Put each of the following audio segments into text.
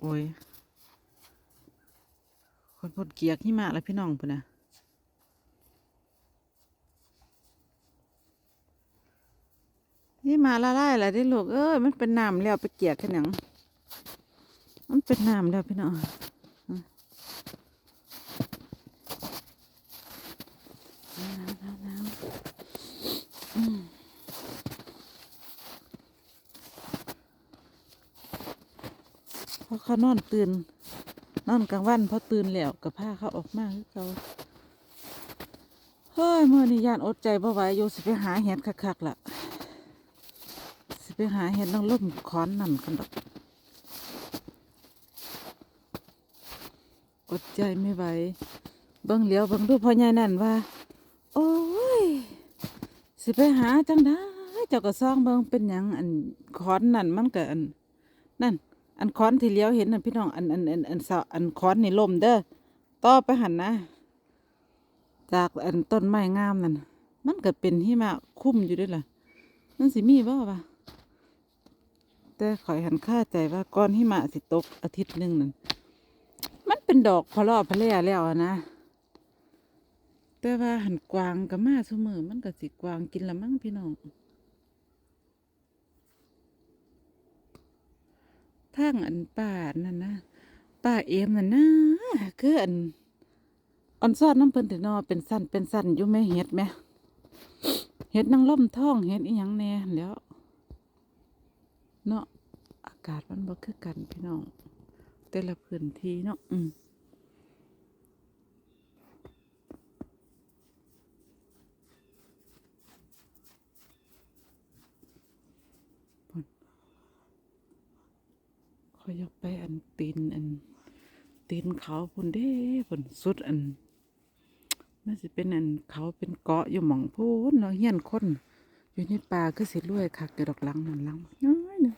โอ้ย คนพดเกียกที่มาแล้วพี่น้องพุ่นนะที่มาละลายแล้วได้ลูกเอ้ยมันเป็นน้ำแล้วไปเกียกกันหยังมันเป็นน้ำแล้วพี่น้องอืมหนาวหนาวหนาวอืม พอเขานอนตื่น นอนกลางวันพอตื่นแล้วกับผ้าเขาออกมาคือเขาเฮ้ยมื่อนี้ยานอดใจบ่ไหวอยู่สิไปหาเห็ดคักๆล่ะสิไปหาเห็ดน้องล่มขอนนั่นกันดอกอดใจไม่ไหวเบิ่งเหลียวเบิ่งดูพ่อใหญ่นั่นว่า โอ้ย สิไปหาจังได้เจ้าก็ซ่องเบิ่งเป็นหยังอันขอนนั่นมันก็อันนั่น อันค้อนที่เลี้ยวเห็นนะพี่น้องอันอันอันอันเสาอันค้อนนี่ล่มเด้อต่อไปหันนะ จากอันต้นไม้งามนั่นมันก็เป็นหิมะคุ้มอยู่ด้วยล่ะนั่นสิมีบ่ปะแต่ข่อยหันค่าใจว่าก้อนหิมะสิตกอาทิตย์หนึ่งนั่นมันเป็นดอกพะเลาะพะแล่แล้วนะแต่ว่าหันกวางกับมาเสมอมันก็สิกวางกินละมั้งพี่น้อง ทางอันป่านั่นนะป่าเอมนั่นนะคืออันอันซอดน้ำเพิ่นแต่นอเป็นสั้นเป็นสั้นอยู่แม่เห็ดไหมเห็ดนางล่มท้องเห็ดอีหยังแน่แล้วเนาะอากาศมันบ่คือกันพี่น้องแต่ละพื้นที่เนาะอืม อยอยากไปอันตีนอันตีนเขาพุ่นเด้พุ่นสุดอันน่าสิเป็นอันเขาเป็นเกาะอยู่หม่องพูนเนาเฮียนคนอยู่ในป่าคือสิรวยคักเกิดดอกลังนั่นลังน้อยหนึง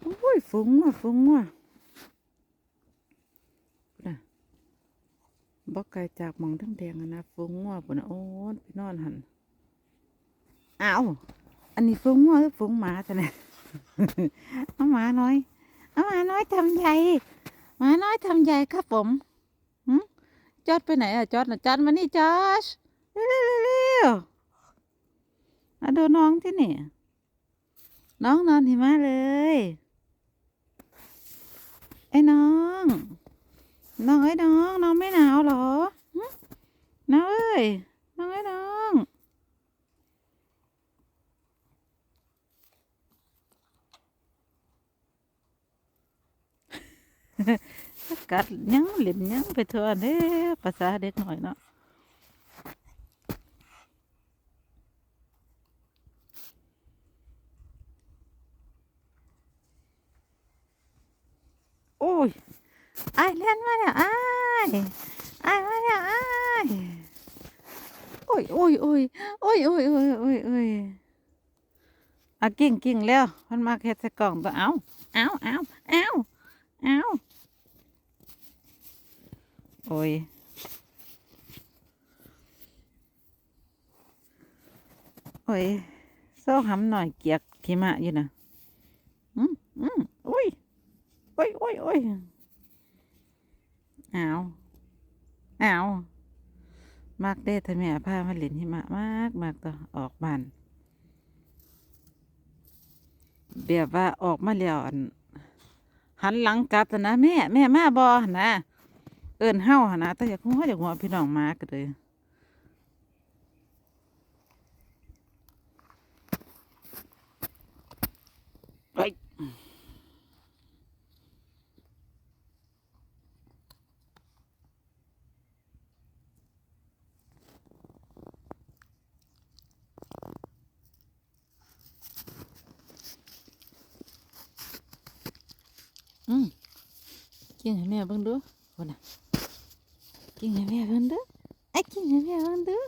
โอ้ยฟุ้งว่ะฟุ้งว่ะนะบ่ไกลจากหม่องทั้งแดงนะฟุ้งว่ะพุ่นโอ้ยไปนอนหันอ้าวอันนี้ฟุ้งว่ะหรือฟุ้งหมาจ้ะเนี่ยเอาหมาน้อย เอาหมาน้อยทำใหญ่หมาน้อยทำใหญ่ครับผมจอดไปไหนอะจอดนะจอดมานี่จอชเร็วเร็วมาดูน้องที่นี่ น้องนอนหิมะเลย ไอ้น้อง น้องไอ้น้อง น้องไม่หนาวหรอหน้องเอ้ย น้องไอ้น้อง กัดยังเล่นยังไปทั่วเด้ภาษาเด็กหน่อยเนาะโอ้ยไอ้เล่นมาแล้วไอ้ายอ้ายมาแล้วไอ้โอ้ยโอ้ยโอ้ยโอ้ยโอ้ยโอ้ยโอ้ยโอ้ยอะกิ่งกิ่งแล้วมันมาแค่ใส่กล่องตัวเอาเอาเอาเอา อาโอ้ย โอ้ยเศร้าหำหน่อยเกียกขีมะอยู่นะอืมอืมโอ้ย โอ้ยโอ้ยโอ้ยอ้าว อ้าว มากเด้ทำไมอาพามาเล่นหิมะมากมากต่อออกบ้านแบบว่าออกมาแล้วอัน หันหลังกลับนะแม่แม่มาบอนะเอินเฮาหนะแต่อยากหัวอยากหัวพี่น้องมาก็เลยไป อืมกินให้แม่เบิ่งดูคนน่ะกินให้แม่เพิ่นเด้อไอ้กินให้แม่เพิ่นเด้อ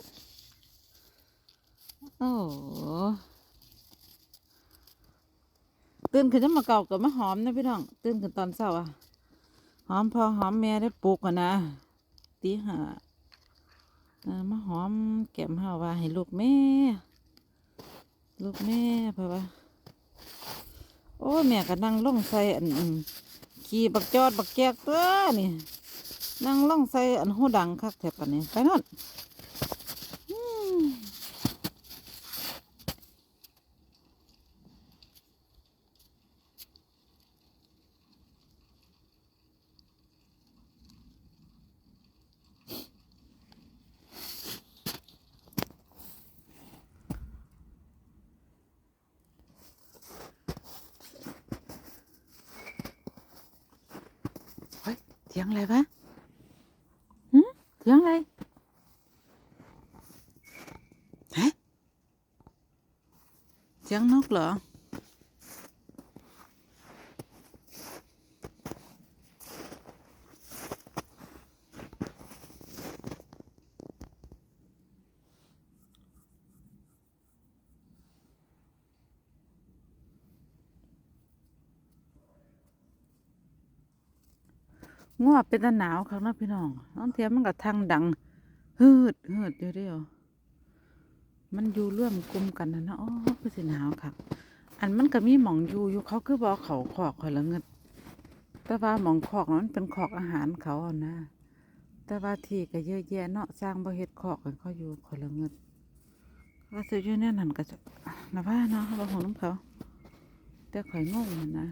โอ้ตื่นขึ้นจะมาเก่ากับมาหอมนะพี่น้อง ตื่นขึ้นตอนเช้าอะหอมพอหอมแม่ได้ปลูกอะนะตีห้ามาหอมแก้มเฮาว่าให้ลูกแม่ ลูกแม่เพราะว่าโอ้แม่ก็นั่งลงใส่อัน ขี่บักจอดบักแจกตัวนี่นั่งล่องใส่อันหูดังคักแถบกันนี่ไปนั่นอืม เฮ้ยเสียงอะไรวะหืมเสียงอะไรฮะเสียงนกเหรอ งัวเป็นตาหนาวครับนาะพี่น้องน้องเทียมมันก็ทางดังฮืดฮืดอยู่เดียวมันอยู่ร่วมกลุ่มกันนะเนาะโอ้คือสิหนาวครับอันมันก็มีหมองอยู่อยู่เขาคือบอกเขาขอกคอยละเงิดแต่ว่าหมองขอกนั้นเป็นขอกอาหารเขาเอานะ แต่ว่าที่ก็เยอะแยะเนาะสร้างบ่เฮ็ดขอกให้เขาอยู่คอยละเงิดก็ซื้ออยู่แน่นั่นก็จะนะว่าเนาะบ่ของน้ำเขา แต่ข่อยงงมันนะ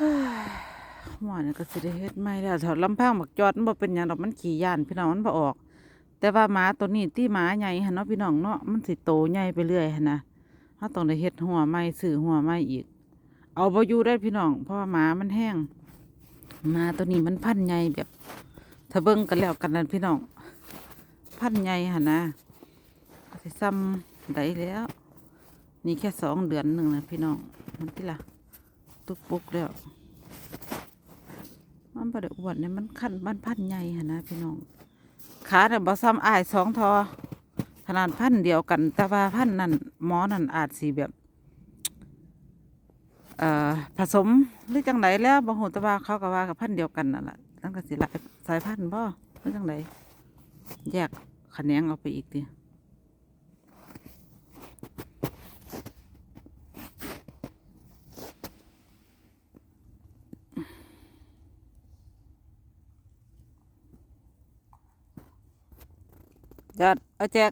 หัวเนี่ยก็สิได้เฮ็ดไม่แล้วแถวลำพังบักจอดมันบ่เป็นหยังดอกมันขี่ย่านพี่น้องมันบ่ออก แต่ว่าหมาตัวนี้ที่หมาใหญ่หั่นเนาะพี่น้องเนาะมันสิโตใหญ่ไปเรื่อยหั่นนะเฮาต้องได้เฮ็ดหัวใหม่ซื้อหัวใหม่อีก เอาบ่อยู่ได้พี่น้องเพราะว่าหมามันแห้งหมาตัวนี้มันพันใหญ่แบบถ้าเบิ่งกันแล้วกันนั่นพี่น้อง พันใหญ่หั่นนะสิซ้ำได้แล้ว นี่แค่สองเดือนหนึ่งนะพี่น้องมันที่ล่ะ ตุกปุกแล้ว มันบ่ได้อ้วนเนี่ยมันขั้นมันพันใหญ่หั่นะพี่น้อง ขาเนี่ยบ่ซ้ำอายสองทอ ขนาดพันเดียวกัน แต่ว่าพันนั่นหมอนั่นอาจสิแบบเอ่อผสมหรือจังไดแล้วบางหูต่ว่าเขาก็ว่ากับพันเดียวกันนั่นแหละนั่นก็สิหลายสายพันธุ์บ่หรือจังไดแยกแขนงออกไปอีกดิ จัดเอาแจก